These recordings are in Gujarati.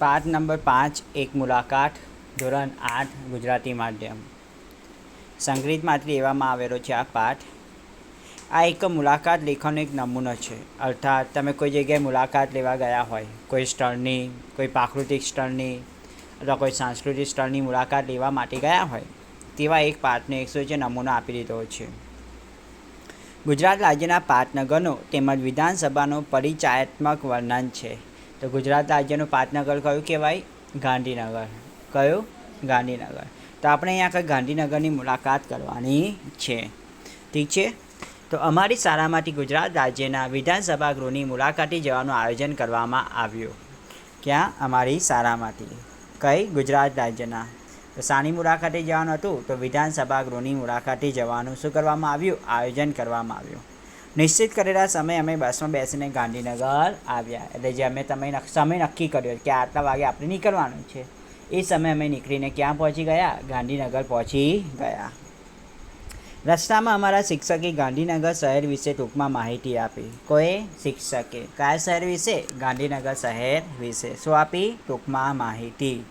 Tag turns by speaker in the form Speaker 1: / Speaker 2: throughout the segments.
Speaker 1: પાઠ નંબર પાંચ, એક મુલાકાત, ધોરણ આઠ, ગુજરાતી માધ્યમ. સંગીતમાંથી લેવામાં આવેલો છે આ પાઠ. આ એક મુલાકાત લેખનનો એક નમૂનો છે. અર્થાત તમે કોઈ જગ્યાએ મુલાકાત લેવા ગયા હોય, કોઈ સ્થળની કોઈ પ્રાકૃતિક સ્થળની અથવા કોઈ સાંસ્કૃતિક સ્થળની મુલાકાત લેવા માટે ગયા હોય, તેવા એક પાઠને એકસો છે નમૂનો આપી દીધો છે. ગુજરાત રાજ્યના પાટનગરનો તેમજ વિધાનસભાનું પરિચયાત્મક વર્ણન છે. તો ગુજરાત રાજ્યનું પાટનગર કયું કહેવાય? ગાંધીનગર. કયું? ગાંધીનગર. તો આપણે અહીંયા આગળ ગાંધીનગરની મુલાકાત કરવાની છે. ઠીક છે? તો અમારી શાળામાંથી ગુજરાત રાજ્યના વિધાનસભા ગૃહની મુલાકાતે જવાનું આયોજન કરવામાં આવ્યું. ક્યાં? અમારી શાળામાંથી. કઈ? ગુજરાત રાજ્યના. તો શાની મુલાકાતે જવાનું હતું. તો વિધાનસભા ગૃહની મુલાકાતે જવાનું શું કરવામાં આવ્યું? આયોજન કરવામાં આવ્યું. નિશ્ચિત કરેલા સમયે અમે બસમાં બેસીને ગાંધીનગર આવ્યા. એટલે જે અમે તમે સમય નક્કી કર્યો કે આટલા વાગે આપણે નીકળવાનું છે. એ સમયે અમે નીકળીને ક્યાં પહોંચી ગયા? ગાંધીનગર પહોંચી ગયા. રસ્તામાં અમારા શિક્ષકે ગાંધીનગર શહેર વિશે ટૂંકમાં માહિતી આપી. કોઈ શિક્ષકે? કયા શહેર વિશે? ગાંધીનગર શહેર વિશે. શું આપી? ટૂંકમાં માહિતી.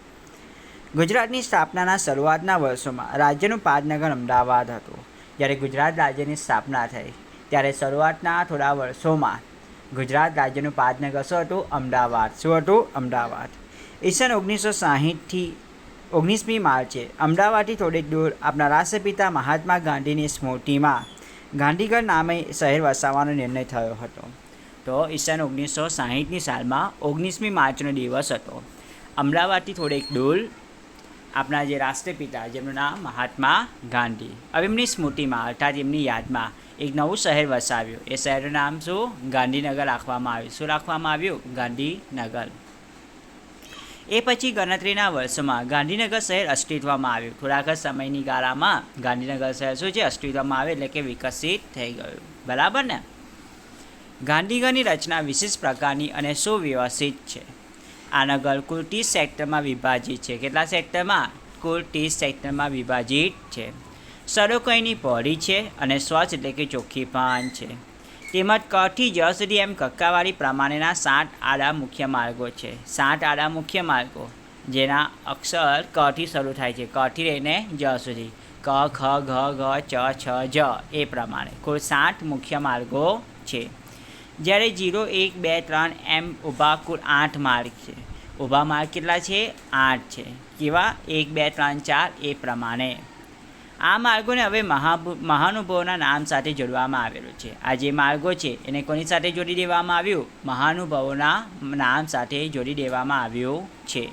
Speaker 1: ગુજરાતની સ્થાપનાના શરૂઆતના વર્ષોમાં રાજ્યનું પાટનગર અમદાવાદ હતું. જ્યારે ગુજરાત રાજ્યની સ્થાપના થઈ. ત્યારે શરૂઆતના થોડા વર્ષોમાં ગુજરાત રાજ્યનું પાટનગર શું હતું? અમદાવાદ. શું હતું? અમદાવાદ. ઈસન ઓગણીસો સાહીઠથી ઓગણીસમી માર્ચે અમદાવાદથી થોડીક દૂર આપણા રાષ્ટ્રપિતા મહાત્મા ગાંધીની સ્મૃતિમાં ગાંધીગઢ નામે શહેર વસાવવાનો નિર્ણય થયો હતો. તો ઈસન ઓગણીસો સાહીઠની સાલમાં ઓગણીસમી માર્ચનો દિવસ હતો. અમદાવાદથી થોડીક દૂર આપણા જે રાષ્ટ્રપિતા જેમનું નામ મહાત્મા ગાંધી. હવે એમની સ્મૃતિમાં, અર્થાત એમની યાદમાં એક નવું શહેર વસાવ્યું. એ શહેરનું નામ શું? ગાંધીનગર રાખવામાં આવ્યું. શું રાખવામાં આવ્યું? ગાંધીનગર. એ પછી ગણતરીના વર્ષમાં ગાંધીનગર શહેર અસ્તિત્વમાં આવ્યું. થોડાક જ સમયની ગાળામાં ગાંધીનગર શહેર શું છે? અસ્તિત્વમાં આવે એટલે કે વિકસિત થઈ ગયું. બરાબર ને? ગાંધીનગરની રચના વિશેષ પ્રકારની અને સુવ્યવસ્થિત છે. આ નગર કુલ ત્રીસ સેક્ટરમાં વિભાજિત છે. કેટલા સેક્ટરમાં? કુલ ત્રીસ સેક્ટરમાં વિભાજિત છે. સડકો એની પહોળી છે અને સ્વચ્છ એટલે કે ચોખ્ખી પણ છે. તેમજ કથી જ સુધી એમ કક્કાવાળી પ્રમાણેના સાત આડા મુખ્ય માર્ગો છે. સાત આડા મુખ્ય માર્ગો, જેના અક્ષર કથી શરૂ થાય છે. કથી લઈને જ સુધી ક, ખ, ઘ ઘ, ચ, છ, જ એ પ્રમાણે કુલ સાત મુખ્ય માર્ગો છે. જ્યારે જીરો, એક, બે, ત્રણ એમ ઊભા કુલ આઠ માર્ગ છે. ઊભા માર્ગ કેટલા છે? આઠ છે. કેવા? એક, બે, ત્રણ, ચાર એ પ્રમાણે. આ માર્ગોને હવે મહાભુ, મહાનુભાવોના નામ સાથે જોડવામાં આવેલું છે. આ જે માર્ગો છે, એને કોની સાથે જોડી દેવામાં આવ્યું? મહાનુભાવોના નામ સાથે જોડી દેવામાં આવ્યું છે.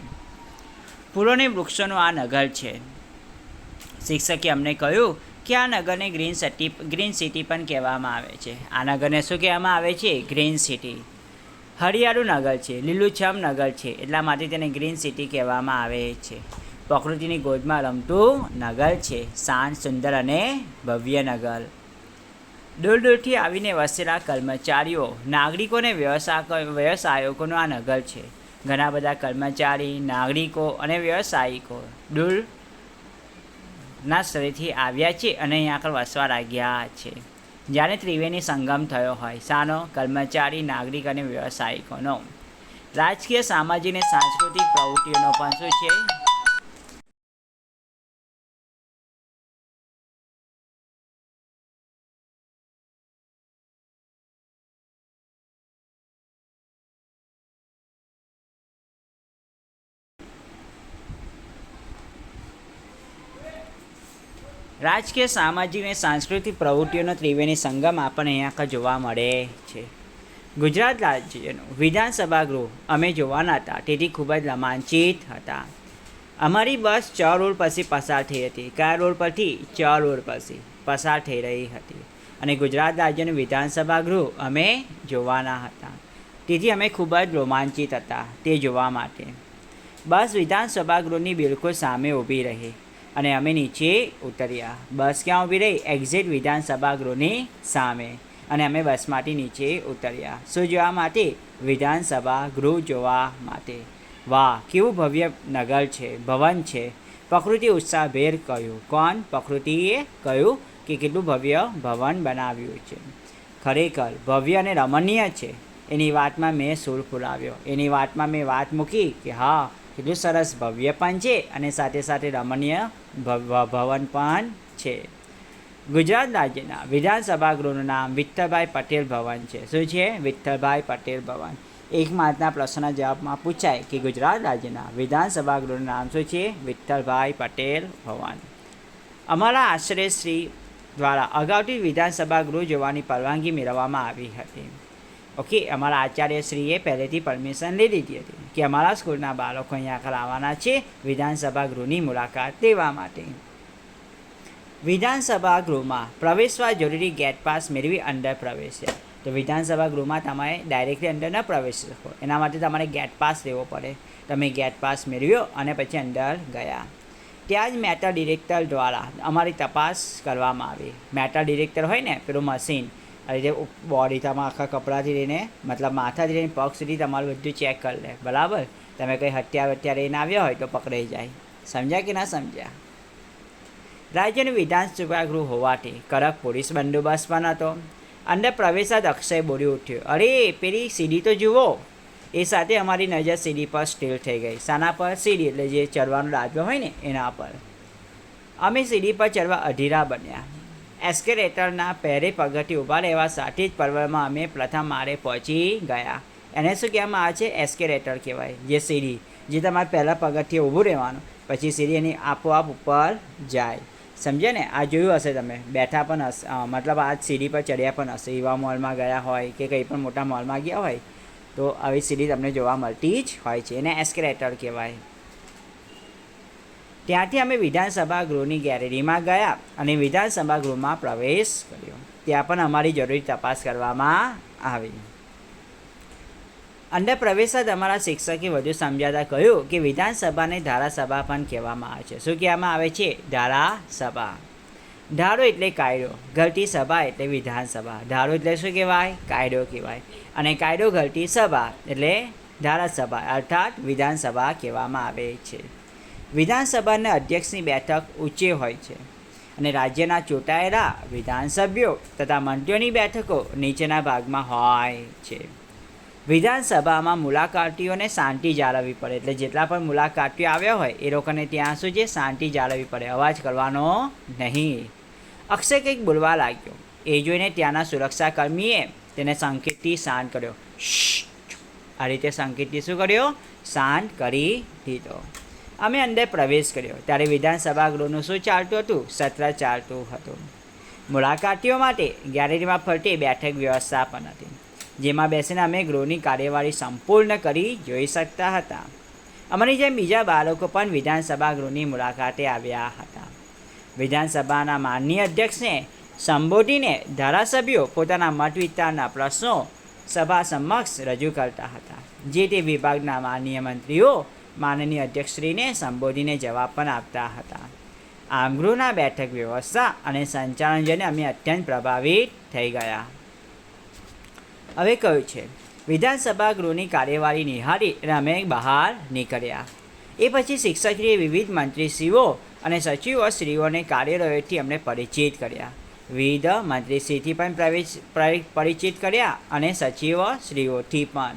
Speaker 1: ફૂલોને વૃક્ષોનું આ નગર છે. શિક્ષકે અમને કહ્યું કે આ નગરને ગ્રીન સિટી ગ્રીન સિટી પણ કહેવામાં આવે છે. આ નગરને શું કહેવામાં આવે છે? Green city. હરિયાળું નગર છે, લીલુંછમ નગર છે, એટલા માટે તેને ગ્રીન સિટી કહેવામાં આવે છે. પ્રકૃતિની ગોદમાં રમતું નગર છે. શાંત સુંદર અને ભવ્ય નગર. દૂર દૂરથી આવીને વસેલા કર્મચારીઓ, નાગરિકોને વ્યવસાય વ્યવસાયકોનું આ નગર છે. ઘણા બધા કર્મચારી, નાગરિકો અને વ્યવસાયિકો દૂરના સ્થળેથી આવ્યા છે અને અહીં આગળ વસવા લાગ્યા છે. જ્યારે ત્રિવેણી સંગમ થયો હોય, શાનો, કર્મચારી, નાગરિક અને વ્યવસાયિકોનો. રાજકીય, સામાજિક અને સાંસ્કૃતિક પ્રવૃત્તિઓનો પણ શું છે? રાજકીય, સામાજિક અને સાંસ્કૃતિક પ્રવૃત્તિઓનો ત્રિવેણી સંગમ આપણને અહીંયા આખા જોવા મળે છે. ગુજરાત રાજ્યનું વિધાનસભા ગૃહ અમે જોવાના હતા. તેથી ખૂબ જ રોમાંચિત હતા. અમારી બસ ચ રોડ પરથી પસાર થઈ હતી. કયા રોડ પરથી? ચ રોડ પરથી પસાર થઈ રહી હતી. અને ગુજરાત રાજ્યનું વિધાનસભા ગૃહ અમે જોવાના હતા. તેથી અમે ખૂબ જ રોમાંચિત હતા તે જોવા માટે. બસ વિધાનસભા ગૃહની બિલકુલ સામે ઊભી રહી. અને અમે નીચે ઉતર્યા. બસ ક્યાં ઊભી રહી? એક્ઝિટ વિધાનસભા ગૃહની સામે. અને અમે બસમાંથી નીચે ઉતર્યા. શું જોવા માટે? વિધાનસભા ગૃહ જોવા માટે. વાહ, કેવું ભવ્ય નગર છે, ભવન છે. પ્રકૃતિ ઉત્સાહભેર કહ્યું. કોણ? પ્રકૃતિએ કહ્યું કે કેટલું ભવ્ય ભવન બનાવ્યું છે. ખરેખર, ભવ્ય અને રમણીય છે. એની વાતમાં મેં સૂર ફુલાવ્યો. એની વાતમાં મેં વાત મૂકી કે હા કેટલું સરસ ભવ્ય પણ છે અને સાથે સાથે રમણીય ભવ- ભવન પણ છે. ગુજરાત રાજ્યના વિધાનસભા ગૃહનું નામ વિઠ્ઠલભાઈ પટેલ ભવન છે. શું છે? વિઠ્ઠલભાઈ પટેલ ભવન. એક માર્કના પ્રશ્નના જવાબમાં પૂછાય કે ગુજરાત રાજ્યના વિધાનસભા ગૃહનું નામ શું છે? વિઠ્ઠલભાઈ પટેલ ભવન. અમારા આશ્રયશ્રી દ્વારા અગાઉથી વિધાનસભા ગૃહ જોવાની પરવાનગી મેળવવામાં આવી હતી. ઓકે, અમારા આચાર્યશ્રીએ પહેલેથી પરમિશન લઈ લીધી હતી કે અમારા સ્કૂલના બાળકો અહીંયા આગળ આવવાના છે વિધાનસભા ગૃહની મુલાકાત લેવા માટે. વિધાનસભા ગૃહમાં પ્રવેશવા જરૂરી ગેટ પાસ મેળવી અંદર પ્રવેશ્યા તો વિધાનસભા ગૃહમાં તમારે ડાયરેક્ટલી અંદર ન પ્રવેશી શકો. એના માટે તમારે ગેટ પાસ લેવો પડે. તમે ગેટ પાસ મેળવ્યો અને પછી અંદર ગયા. ત્યાં જ મેટર ડિરેક્ટર દ્વારા અમારી તપાસ કરવામાં આવી. મેટર ડિરેક્ટર હોય ને, પેલું મશીન આ રીતે બોડી તમારા આખા કપડાથી લઈને, મતલબ માથાથી લઈને પગ સુધી તમારું બધું ચેક કરી લે. બરાબર? તમે કંઈ હત્યા વત્યા લઈને આવ્યા હોય તો પકડાઈ જાય. સમજ્યા કે ના સમજ્યા? રાજ્યનું વિધાનસભા ગૃહ હોવાથી કડક પોલીસ બંદોબસ્ત પણ હતો અંદર પ્રવેશા અક્ષય બોલી ઉઠ્યો, અરે, પેલી સીડી તો જુઓ. એ સાથે અમારી નજર સીડી પર સ્ટીલ થઈ ગઈ. શાના પર સીડી, એટલે જે ચડવાનો ડાજો હોય ને, એના પર. અમે સીડી પર ચડવા અધીરા બન્યા. એસ્કેલેટરના પહેરે પગથી ઊભા રહેવા સાથે જ પર્વમાં અમે પ્રથમ માળે પહોંચી ગયા. એને શું કહેવામાં આવે છે? એસ્કેલેટર કહેવાય, જે સીડી, જે તમારે પહેલાં પગથિયે ઊભું રહેવાનું, પછી સીડી એની આપોઆપ ઉપર જાય. સમજે ને? આ જોયું હશે તમે. બેઠા પણ હશે મતલબ આ સીડી પર ચડ્યા પણ હશે. એવા મોલમાં ગયા હોય કે કંઈ પણ મોટા મોલમાં ગયા હોય, તો આવી સીડી તમને જોવા મળતી જ હોય છે. એને એસ્કેલેટર કહેવાય. ત્યાંથી અમે વિધાનસભા ગૃહની ગેલેરીમાં ગયા અને વિધાનસભા ગૃહમાં પ્રવેશ કર્યો. ત્યાં પણ અમારી જરૂરી તપાસ કરવામાં આવી. અંદર પ્રવેશતા અમારા શિક્ષકે વધુ સમજાતા કહ્યું કે વિધાનસભાને ધારાસભા પણ કહેવામાં આવે છે. શું કહેવામાં આવે છે? ધારાસભા. ધારો એટલે કાયદો ઘરતી સભા એટલે વિધાનસભા. ધારો એટલે શું કહેવાય? કાયદો કહેવાય. અને કાયદો ઘરતી સભા એટલે ધારાસભા, અર્થાત વિધાનસભા કહેવામાં આવે છે. વિધાનસભાના અધ્યક્ષની બેઠક ઊંચે હોય છે અને રાજ્યના ચૂંટાયેલા વિધાનસભ્યો તથા મંત્રીઓની બેઠકો નીચેના ભાગમાં હોય છે. વિધાનસભામાં મુલાકાતીઓને શાંતિ જાળવવી પડે એટલે જેટલા પણ મુલાકાતીઓ આવ્યા હોય એ લોકોને ત્યાં શું છે શાંતિ જાળવવી પડે. અવાજ કરવાનો નહીં. અક્ષય કંઈક બોલવા લાગ્યો. એ જોઈને ત્યાંના સુરક્ષાકર્મીએ તેને સંકેતથી શાંત કર્યો. આ રીતે સંકેતથી શું કર્યો? શાંત કરી દીધો. અમે અંદર પ્રવેશ કર્યો. ત્યારે વિધાનસભા ગૃહનું શું ચાલતું હતું? સત્ર ચાલતું હતું. મુલાકાતીઓ માટે ગેલેરીમાં ફરતી બેઠક વ્યવસ્થા પણ હતી, જેમાં બેસીને અમે ગૃહની કાર્યવાહી સંપૂર્ણ કરી જોઈ શકતા હતા. અમારી જેમ બીજા બાળકો પણ વિધાનસભા ગૃહની મુલાકાતે આવ્યા હતા. વિધાનસભાના માનનીય અધ્યક્ષને સંબોધીને ધારાસભ્યો પોતાના મત વિસ્તારના પ્રશ્નો સભા સમક્ષ રજૂ કરતા હતા. જે તે વિભાગના માનનીય મંત્રીઓ માનનીય અધ્યક્ષશ્રીને સંબોધીને જવાબ પણ આપતા હતા. આમ બેઠક વ્યવસ્થા અને સંચાલન જોઈને અમે અત્યંત પ્રભાવિત થઈ ગયા. હવે કહ્યું છે, વિધાનસભા ગૃહની કાર્યવાહી નિહાળી અમે બહાર નીકળ્યા. એ પછી શિક્ષકશ્રીએ વિવિધ મંત્રીશ્રીઓ અને સચિવશ્રીઓને કાર્યાલયોથી અમને પરિચિત કર્યા. વિવિધ મંત્રીશ્રીથી પણ પ્રવેશ, પરી- પરિચિત કર્યા અને સચિવશ્રીઓથી પણ.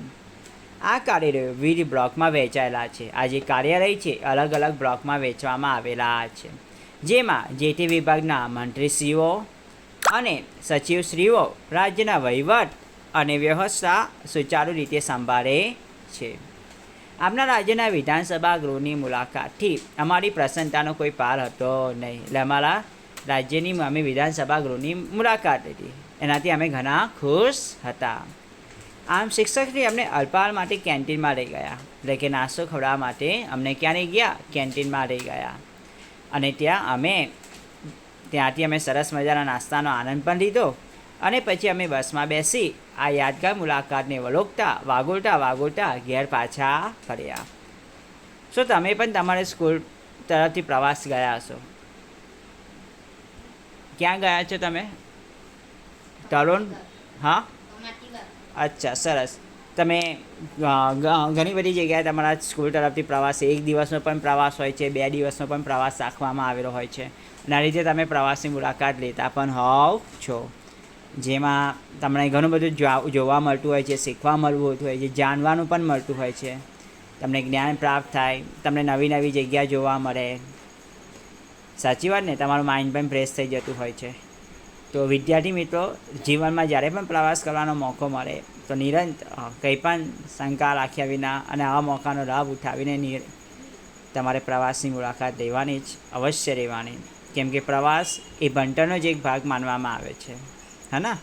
Speaker 1: આ કાર્યાલયો વિવિધ બ્લોકમાં વહેંચાયેલા છે. આ જે કાર્યાલય છે, અલગ અલગ બ્લોકમાં વહેંચવામાં આવેલા છે. જેમાં જે તે વિભાગના મંત્રીશ્રીઓ અને સચિવશ્રીઓ, રાજ્યના વહીવટ અને વ્યવસ્થા સુચારુ રીતે સંભાળે છે. આપણા રાજ્યના વિધાનસભા ગૃહની મુલાકાતથી અમારી પ્રસન્નતાનો કોઈ પાર હતો નહીં. એટલે અમારા રાજ્યની, અમે વિધાનસભા ગૃહની મુલાકાત લીધી. એનાથી અમે ઘણા ખુશ હતા. આમ શિક્ષકશ્રી અમને અલ્પાહાર માટે કેન્ટીનમાં લઈ ગયા. એટલે કે નાસ્તો ખવડાવવા માટે અમને ક્યાં લઈ ગયા, કેન્ટીનમાં લઈ ગયા. અને ત્યાં અમે, ત્યાંથી અમે સરસ મજાના નાસ્તાનો આનંદ પણ લીધો. અને પછી અમે બસમાં બેસી આ યાદગાર મુલાકાતને વલોકતા વાગોળતા વાગોળતા ઘેર પાછા ફર્યા. શું તમે પણ તમારી સ્કૂલ તરફથી પ્રવાસ ગયા હશો? ક્યાં ગયા છો તમે? તરુણ હા? અચ્છા, સરસ. તમે ઘણી બધી જગ્યાએ તમારા સ્કૂલ તરફથી પ્રવાસ, એક દિવસનો પણ પ્રવાસ હોય છે, બે દિવસનો પણ પ્રવાસ રાખવામાં આવેલો હોય છે. અને આ રીતે તમે પ્રવાસની મુલાકાત લેતા પણ હોવ છો. જેમાં તમને ઘણું બધું જોવા મળતું હોય છે, શીખવા મળતું હોય છે, જાણવાનું પણ મળતું હોય છે. તમને જ્ઞાન પ્રાપ્ત થાય, તમને નવી નવી જગ્યા જોવા મળે. સાચી વાત ને? તમારું માઇન્ડ પણ ફ્રેશ થઈ જતું હોય છે. તો વિદ્યાર્થી મિત્રો, જીવનમાં જ્યારે પણ પ્રવાસ કરવાનો મોકો મળે, તો નિરંત કંઈ પણ શંકા રાખ્યા વિના અને આવા મોકાનો લાભ ઉઠાવીને તમારે પ્રવાસની મુલાકાત લેવાની જ અવશ્ય રહેવાની. કેમ કે પ્રવાસ એ ભણતરનો જ એક ભાગ માનવામાં આવે છે. હે ને?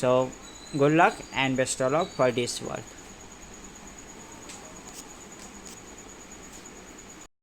Speaker 1: So good luck and best of for this work